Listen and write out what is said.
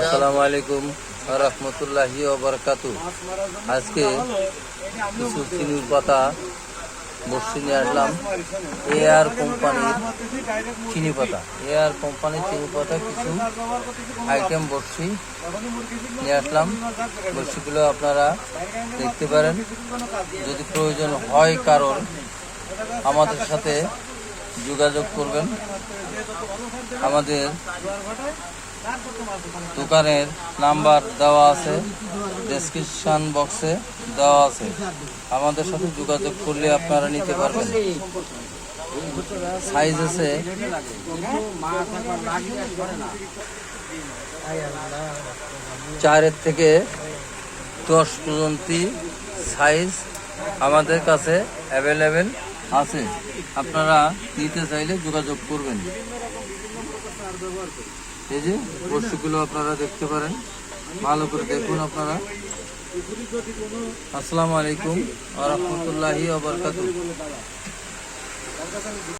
আসসালামু আলাইকুম রহমতুল্লাহি ওবরকাতু আজকে কিছু চিনির পাতা বসে নিয়ে আসলাম। এয়ার কোম্পানির চিনি পাতা। এয়ার কোম্পানির চিনি পাতা কিছু আইটেম বসছি নিয়ে আসলাম। বসিগুলো আপনারা দেখতে পারেন। যদি প্রয়োজন হয় কারণ আমাদের সাথে যোগাযোগ করবেন। আমাদের দোকানের নাম্বার দেওয়া আছে ডেসক্রিপশন বক্সে দেওয়া আছে। আমাদের সাথে যোগাযোগ করলে আপনারা নিতে পারবেন। সাইজ আছে। চারের থেকে দশ পর্যন্ত সাইজ আমাদের কাছে অ্যাভেলেবেল আছে। আপনারা নিতে চাইলে যোগাযোগ করবেন। এই যে পশুগুলো আপনারা দেখতে পারেন। ভালো করে দেখুন আপনারা। আসসালামু আলাইকুম আ রহমতুল্লাহি